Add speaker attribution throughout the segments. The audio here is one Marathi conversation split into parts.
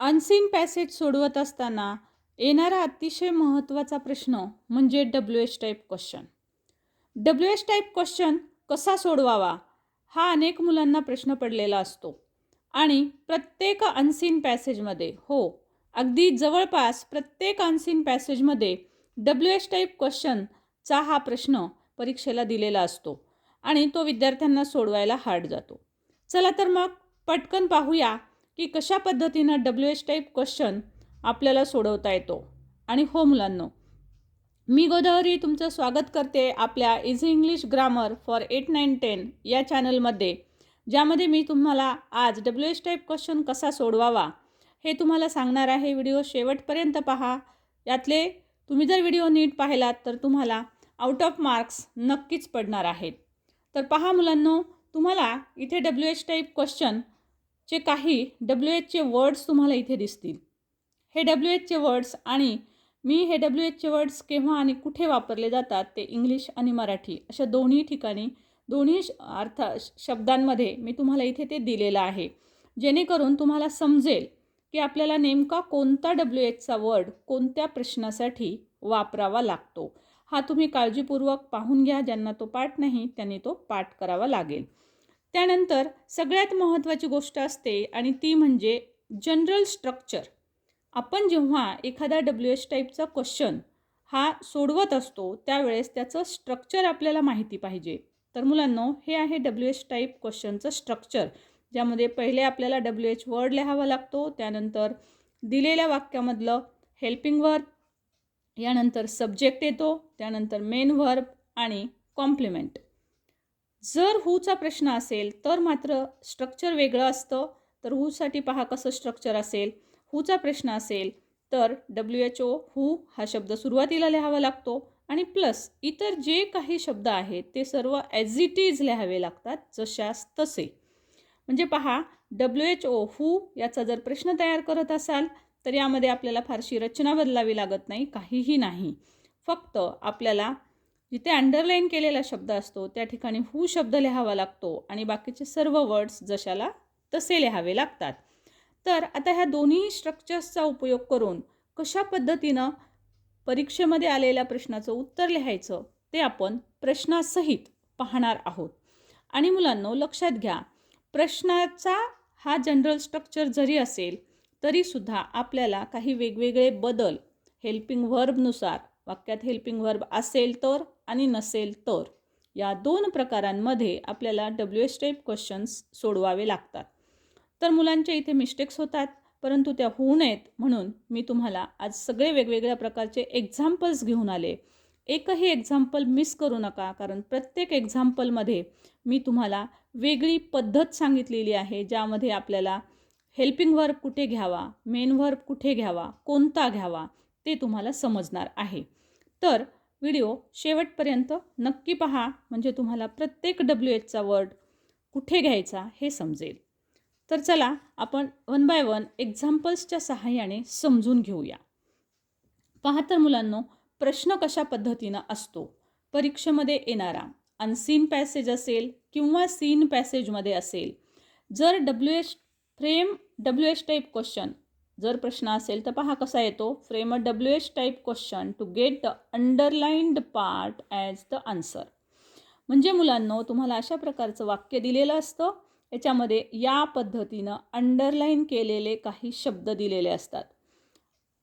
Speaker 1: अनसीन पॅसेज सोडवत असताना येणारा अतिशय महत्त्वाचा प्रश्न म्हणजे W H type question W H type question कसा सोडवावा? हा अनेक मुलांना प्रश्न पडलेला असतो. आणि प्रत्येक अनसीन पॅसेजमध्ये हो अगदी जवळपास प्रत्येक अनसीन पॅसेजमध्ये डब्ल्यू एच टाईप क्वेश्चनचा हा प्रश्न परीक्षेला दिलेला असतो आणि तो विद्यार्थ्यांना सोडवायला हार्ड जातो. चला तर मग पटकन पाहूया की कशा पद्धतीनं डब्ल्यू एच टाईप क्वेश्चन आपल्याला सोडवता येतो. आणि हो मुलांनो मी गोदावरी तुमचं स्वागत करते आपल्या easy English grammar for eight nine ten या चॅनलमध्ये ज्यामध्ये मी तुम्हाला आज डब्ल्यू एच टाईप क्वेश्चन कसा सोडवावा हे तुम्हाला सांगणार आहे. व्हिडिओ शेवटपर्यंत पहा. यातले तुम्ही जर व्हिडिओ नीट पाहिलात तर तुम्हाला आउट ऑफ मार्क्स नक्कीच पडणार आहेत. तर पहा मुलांनो तुम्हाला इथे डब्ल्यू एच टाईप क्वेश्चन चे काही डब्ल्यू एचचे वर्ड्स तुम्हाला इथे दिसतील. हे डब्ल्यू एचचे वर्ड्स आणि मी हे डब्ल्यू एचचे वर्ड्स केव्हा आणि कुठे वापरले जातात ते इंग्लिश आणि मराठी अशा दोन्ही ठिकाणी दोन्ही श- अर्थ शब्दांमध्ये मी तुम्हाला इथे ते दिलेलं आहे. जेणेकरून तुम्हाला समजेल की आपल्याला नेमका कोणता डब्ल्यू एचचा वर्ड कोणत्या प्रश्नासाठी वापरावा लागतो. हा तुम्ही काळजीपूर्वक पाहून घ्या ज्यांना तो पाठ नाही त्यांनी तो पाठ करावा लागेल. त्यानंतर सगळ्यात महत्त्वाची गोष्ट असते आणि ती म्हणजे जनरल स्ट्रक्चर आपण जेव्हा एखादा डब्ल्यू एच टाईपचा क्वेश्चन हा सोडवत असतो त्यावेळेस त्याचं स्ट्रक्चर आपल्याला माहिती पाहिजे. तर मुलांनो हे आहे डब्ल्यू एच टाईप क्वेश्चनचं स्ट्रक्चर ज्यामध्ये पहिले आपल्याला डब्ल्यू एच वर्ड लिहावा लागतो त्यानंतर दिलेल्या वाक्यामधलं हेल्पिंग वर्ब यानंतर सब्जेक्ट येतो त्यानंतर मेन व्हर्ब आणि कॉम्प्लिमेंट जर हूचा प्रश्न असेल तर मात्र स्ट्रक्चर वेगळं असतं. तर हूसाठी पहा कसं स्ट्रक्चर असेल. हूचा प्रश्न असेल तर डब्ल्यू एच ओ हू हा शब्द सुरुवातीला लिहावा लागतो आणि प्लस इतर जे काही शब्द आहेत ते सर्व ॲज इट इज लिहावे लागतात जशास तसे. म्हणजे पहा डब्ल्यू एच ओ हू याचा जर प्रश्न तयार करत असाल तर यामध्ये आपल्याला फारशी रचना बदलावी लागत नाही काहीही नाही. फक्त आपल्याला जिथे अंडरलाईन केलेला शब्द असतो त्या ठिकाणी हू शब्द लिहावा लागतो आणि बाकीचे सर्व वर्ड्स जशाला तसे लिहावे लागतात. तर आता ह्या दोन्ही स्ट्रक्चर्सचा उपयोग करून कशा पद्धतीनं परीक्षेमध्ये आलेल्या प्रश्नाचं उत्तर लिहायचं ते आपण प्रश्नासहित पाहणार आहोत. आणि मुलांनो लक्षात घ्या प्रश्नाचा हा जनरल स्ट्रक्चर जरी असेल तरीसुद्धा आपल्याला काही वेगवेगळे बदल हेल्पिंग व्हर्बनुसार वाक्यात हेल्पिंग व्हर्ब असेल तर आणि नसेल तर. या दोन प्रकारांमध्ये आपल्याला डब्ल्यू एस टाईप क्वेश्चन्स सोडवावे लागतात. तर मुलांच्या इथे मिस्टेक्स होतात परंतु त्या होऊ नयेत म्हणून मी तुम्हाला आज सगळे वेगवेगळ्या प्रकारचे एक्झाम्पल्स घेऊन आले. एकही एक्झाम्पल मिस करू नका कारण प्रत्येक एक्झाम्पलमध्ये मी तुम्हाला वेगळी पद्धत सांगितलेली आहे ज्यामध्ये आपल्याला हेल्पिंग वर्क कुठे घ्यावा मेन वर्क कुठे घ्यावा कोणता घ्यावा ते तुम्हाला समजणार आहे. तर व्हिडिओ शेवटपर्यंत नक्की पहा म्हणजे तुम्हाला प्रत्येक डब्ल्यू एचचा वर्ड कुठे घ्यायचा हे समजेल. तर चला आपण वन बाय वन एक्झाम्पल्सच्या सहाय्याने समजून घेऊया. पहा तर मुलांनो प्रश्न कशा पद्धतीनं असतो? परीक्षेमध्ये येणारा अनसीन पॅसेज असेल किंवा सीन पॅसेजमध्ये असेल. जर W H frame W H type question जर प्रश्न असेल तर पहा कसा येतो. Frame a W H type question to get the underlined part as the answer म्हणजे मुलांनो तुम्हाला अशा प्रकारचं वाक्य दिलेलं असतं. याच्यामध्ये या पद्धतीनं अंडरलाईन केलेले काही शब्द दिलेले असतात.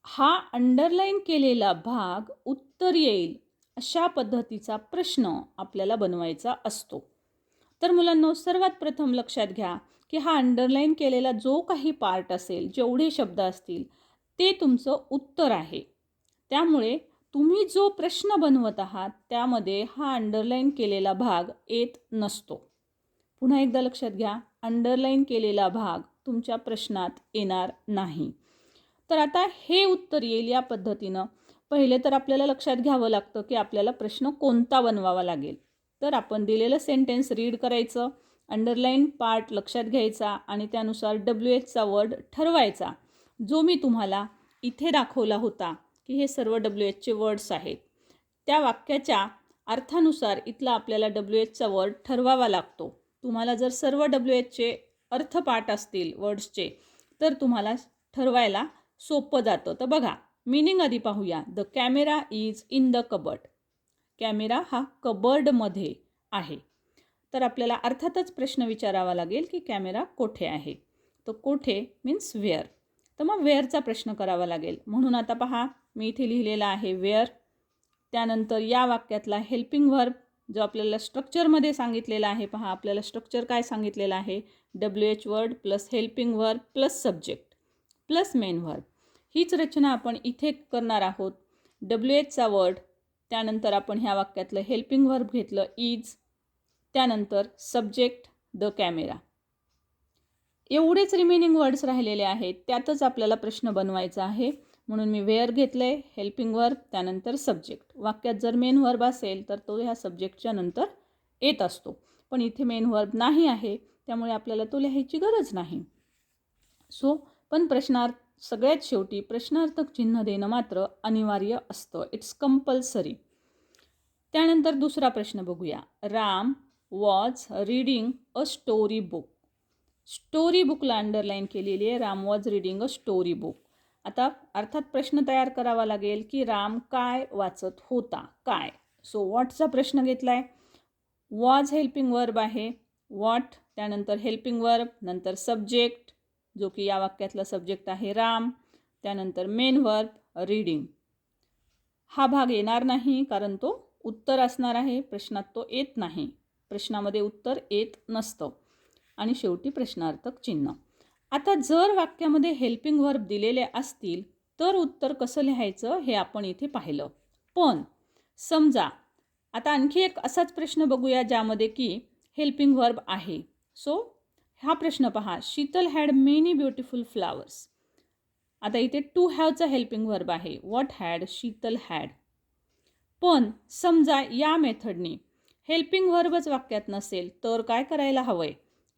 Speaker 1: हा अंडरलाईन केलेला भाग उत्तर येईल अशा पद्धतीचा प्रश्न आपल्याला बनवायचा असतो. तर मुलांनो सर्वात प्रथम लक्षात घ्या. की हा अंडरलाईन केलेला जो काही पार्ट असेल जेवढे शब्द असतील ते तुमचं उत्तर आहे. त्यामुळे तुम्ही जो प्रश्न बनवत आहात त्यामध्ये हा अंडरलाईन केलेला भाग येत नसतो. पुन्हा एकदा लक्षात घ्या अंडरलाईन केलेला भाग तुमच्या प्रश्नात येणार नाही. तर आता हे उत्तर येईल या पद्धतीनं. पहिले तर आपल्याला लक्षात घ्यावं लागतं की आपल्याला प्रश्न कोणता बनवावा लागेल. तर आपण दिलेलं सेंटेन्स रीड करायचं. अंडरलाईन पार्ट लक्षात घ्यायचा आणि त्यानुसार डब्ल्यू एचचा वर्ड ठरवायचा जो मी तुम्हाला इथे दाखवला होता की हे सर्व डब्ल्यू एचचे वर्ड्स आहेत. त्या वाक्याच्या अर्थानुसार इथला आपल्याला डब्ल्यू एचचा वर्ड ठरवावा लागतो. तुम्हाला जर सर्व डब्ल्यू एचचे अर्थ पाठ असतील वर्ड्सचे तर तुम्हाला ठरवायला सोपं जातं. तर बघा मिनिंग आधी पाहूया. The camera is in the cupboard camera हा कबर्डमध्ये आहे. तर आपल्याला अर्थातच प्रश्न विचारावा लागेल की कॅमेरा कोठे आहे? तो कोठे मीन्स वेअर तर मग वेअरचा प्रश्न करावा लागेल. म्हणून आता पहा मी इथे लिहिलेला आहे वेअर त्यानंतर या वाक्यातला हेल्पिंग व्हर्ब जो आपल्याला स्ट्रक्चरमध्ये सांगितलेला आहे पहा आपल्याला स्ट्रक्चर काय सांगितलेलं आहे? W H word plus helping verb plus subject plus main verb हीच रचना आपण इथे करणार आहोत. डब्ल्यू एचचा वर्ड त्यानंतर आपण ह्या वाक्यातलं हेल्पिंग व्हर्ब घेतलं इज त्यानंतर सब्जेक्ट द कॅमेरा एवढेच रिमेनिंग वर्ड्स राहिलेले आहेत त्यातच आपल्याला प्रश्न बनवायचा आहे. म्हणून मी वेअर घेतलं आहे हेल्पिंग वर्ब त्यानंतर सब्जेक्ट वाक्यात जर मेन वर्ब असेल तर तो ह्या सब्जेक्टच्या नंतर येत असतो. पण इथे मेन वर्ब नाही आहे त्यामुळे आपल्याला तो लिहायची गरज नाही. सो पण प्रश्नार्थ सगळ्यात शेवटी प्रश्नार्थक चिन्ह देणं मात्र अनिवार्य असतं. इट्स कंपल्सरी त्यानंतर दुसरा प्रश्न बघूया. Ram was reading a story book story बुकला underline केलेली आहे. Ram was reading a story book आता अर्थात प्रश्न तयार करावा लागेल की राम काय वाचत होता? काय? सो वॉटचा प्रश्न घेतला आहे वॉज हेल्पिंग वर्ब आहे. वॉट त्यानंतर हेल्पिंग वर्ब नंतर सब्जेक्ट जो की या वाक्यातला सब्जेक्ट आहे राम. त्यानंतर मेन वर्ब रीडिंग हा भाग येणार नाही कारण तो उत्तर असणार आहे. प्रश्नात तो येत नाही. प्रश्नामध्ये उत्तर येत नसतं. आणि शेवटी प्रश्नार्थक चिन्ह. आता जर वाक्यामध्ये हेल्पिंग वर्ब दिलेले असतील तर उत्तर कसं लिहायचं हे आपण इथे पाहिलं. पण समजा आता आणखी एक असाच प्रश्न बघूया ज्यामध्ये की हेल्पिंग वर्ब आहे. सो हा प्रश्न पहा. Sheetal had many beautiful flowers आता इथे टू हॅवचा हेल्पिंग वर्ब आहे. व्हॉट हॅड शीतल हॅड पण समजा या मेथडनी हेल्पिंग वर्बच वाक्यात नसेल तर काय करायला हवंय?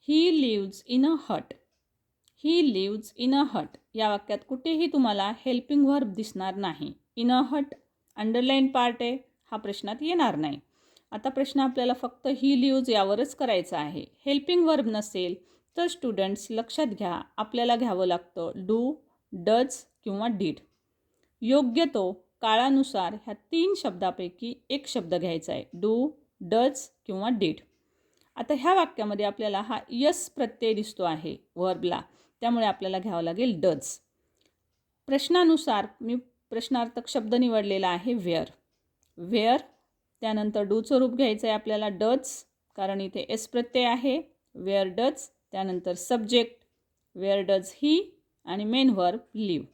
Speaker 1: He lives in a hut he lives in a hut या वाक्यात कुठेही तुम्हाला हेल्पिंग वर्ब दिसणार नाही. In a hut underline part आहे हा प्रश्नात येणार नाही. आता प्रश्न आपल्याला फक्त ही लिव्ज यावरच करायचा आहे. हेल्पिंग वर्ब नसेल तर स्टुडंट्स लक्षात घ्या आपल्याला घ्यावं लागतं डू डज किंवा डीड योग्य तो काळानुसार ह्या तीन शब्दापैकी एक शब्द घ्यायचा आहे. डू डज किंवा डीड. आता ह्या वाक्यामध्ये आपल्याला हा यस प्रत्यय दिसतो आहे वर्बला. त्यामुळे आपल्याला घ्यावं लागेल डज. प्रश्नानुसार मी प्रश्नार्थक शब्द निवडलेला आहे वेअर. वेअर त्यानंतर डूचं रूप घ्यायचं आहे आपल्याला डज कारण इथे एस प्रत्यय आहे. वेअर डज त्यानंतर सब्जेक्ट. वेअर डज ही आणि मेन वर्ब लिव्ह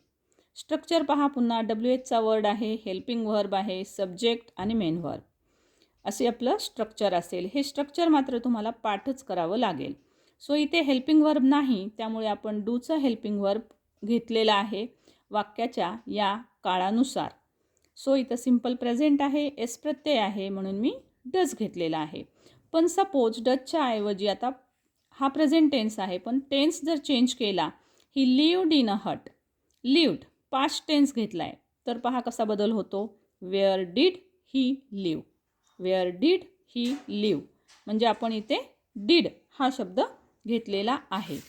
Speaker 1: स्ट्रक्चर पहा पुन्हा डब्ल्यू एचचा वर्ड आहे हेल्पिंग वर्ब आहे सब्जेक्ट आणि मेन वर्ब. असे आपलं स्ट्रक्चर असेल. हे स्ट्रक्चर मात्र तुम्हाला पाठच करावं लागेल. सो इथे हेल्पिंग वर्ब नाही त्यामुळे आपण डूचं हेल्पिंग वर्ब घेतलेलं आहे वाक्याच्या या काळानुसार. सो इथं सिंपल प्रेझेंट आहे एस प्रत्यय आहे म्हणून मी डज घेतलेला आहे. पण सपोज डचच्या ऐवजी आता हा प्रेझेंट टेन्स आहे पण टेन्स जर चेंज केला he lived in a hut lived past tense घेतला आहे तर पहा कसा बदल होतो. Where did he live where did he live. म्हणजे आपण इथे डीड हा शब्द घेतलेला आहे.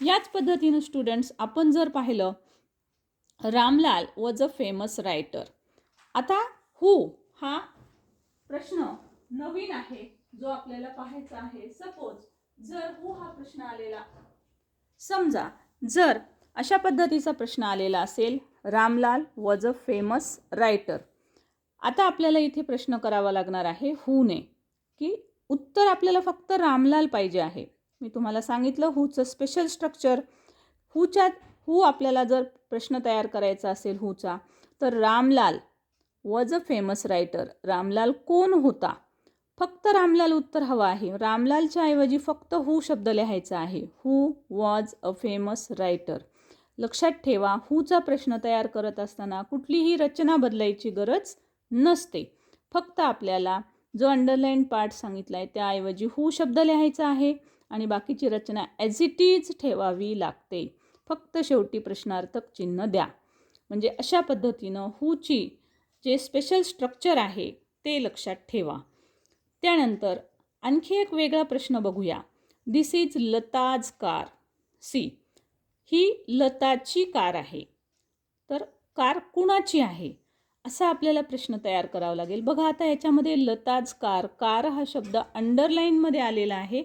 Speaker 1: याच पद्धतीनं स्टुडंट्स आपण जर पाहिलं Ramlal was a famous writer आता हू हा प्रश्न नवीन आहे जो आपल्याला पाहायचा आहे. सपोज जर हू हा प्रश्न आलेला समजा जर अशा पद्धतीचा प्रश्न आलेला असेल Ramlal was a famous writer आता आपल्याला इथे प्रश्न करावा लागणार आहे हू ने. की उत्तर आपल्याला फक्त रामलाल पाहिजे आहे. मी तुम्हाला सांगितलं हूचं स्पेशल स्ट्रक्चर हूच्या हू आपल्याला जर प्रश्न तयार करायचा असेल हूचा तर Ramlal was a famous writer Ramlal कोण होता? फक्त रामलाल उत्तर हवं आहे. रामलालच्या ऐवजी फक्त हू शब्द लिहायचा आहे. Who was a famous writer लक्षात ठेवा हूचा प्रश्न तयार करत असताना कुठलीही रचना बदलायची गरज नसते. फक्त आपल्याला जो अंडरलाईन पार्ट सांगितला आहे त्याऐवजी हू शब्द लिहायचा आहे आणि बाकीची रचना ॲज इट इज ठेवावी लागते. फक्त शेवटी प्रश्नार्थक चिन्ह द्या. म्हणजे अशा पद्धतीनं हूची जे स्पेशल स्ट्रक्चर आहे ते लक्षात ठेवा. त्यानंतर आणखी एक वेगळा प्रश्न बघूया. This is Lata's car. See ही लताची कार आहे. तर कार कुणाची आहे? असा आपल्याला प्रश्न तयार करावा लागेल. बघा आता याच्यामध्ये लताज कार कार हा शब्द अंडरलाईनमध्ये आलेला आहे.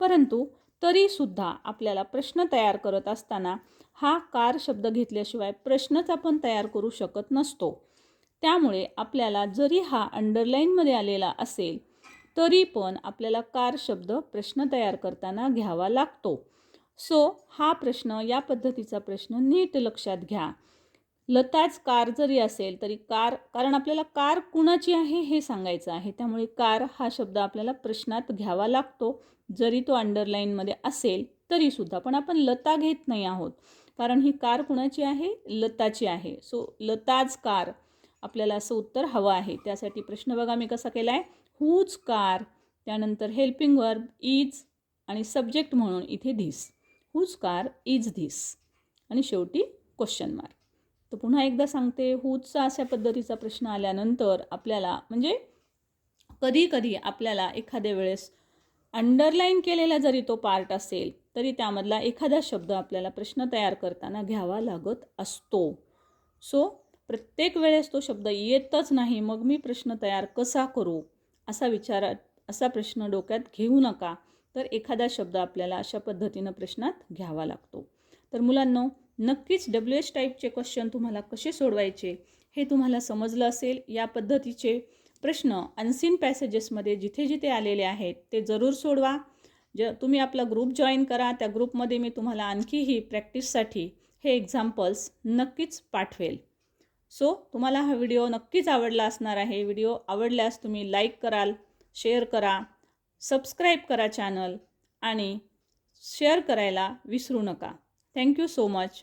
Speaker 1: परंतु तरीसुद्धा आपल्याला प्रश्न तयार करत असताना हा कार शब्द घेतल्याशिवाय प्रश्नच आपण तयार करू शकत नसतो. त्यामुळे आपल्याला जरी हा अंडरलाईनमध्ये आलेला असेल तरी पण आपल्याला कार शब्द प्रश्न तयार करताना घ्यावा लागतो. सो हा प्रश्न या पद्धतीचा प्रश्न नीट लक्षात घ्या. लताच कार जरी असेल तरी कार कारण आपल्याला कार कुणाची आहे हे सांगायचं आहे. त्यामुळे कार हा शब्द आपल्याला प्रश्नात घ्यावा लागतो. जरी तो अंडरलाईनमध्ये असेल तरीसुद्धा. पण आपण लता घेत नाही आहोत. कारण ही कार कुणाची आहे? लताची आहे. सो लताज कार आपल्याला असं उत्तर हवं आहे. त्यासाठी प्रश्न बघा मी कसा केला आहे हूज कार त्यानंतर हेल्पिंग वर्ब इज आणि सब्जेक्ट म्हणून इथे this whose car is this आणि शेवटी क्वेश्चन मार्क तर पुन्हा एकदा सांगते हूजचा अशा पद्धतीचा प्रश्न आल्यानंतर आपल्याला म्हणजे कधी कधी आपल्याला एखाद्या वेळेस अंडरलाईन केलेला जरी तो पार्ट असेल तरी त्यामधला एखादा शब्द आपल्याला प्रश्न तयार करताना घ्यावा लागत असतो. सो प्रत्येक वेळेस तो शब्द येतच नाही मग मी प्रश्न तयार कसा करू? असा विचार असा प्रश्न डोक्यात घेऊ नका. तर एखादा शब्द आपल्याला अशा पद्धतीनं प्रश्नात घ्यावा लागतो. तर मुलांनो नक्कीच डब्ल्यू एच टाईपचे क्वेश्चन तुम्हाला कसे सोडवायचे हे तुम्हाला समजलं असेल. या पद्धतीचे प्रश्न अनसीन पॅसेजेसमध्ये जिथे जिथे आलेले आहेत ते जरूर सोडवा. ज तुम्ही आपला ग्रुप जॉईन करा. त्या ग्रुपमध्ये मी तुम्हाला आणखीही प्रॅक्टिससाठी हे एक्झाम्पल्स नक्कीच पाठवेल. सो तुम्हाला हा व्हिडिओ नक्कीच आवडला असणार आहे. व्हिडिओ आवडल्यास तुम्ही लाईक कराल शेअर करा सबस्क्राईब करा चॅनल आणि शेअर करायला विसरू नका. Thank you so much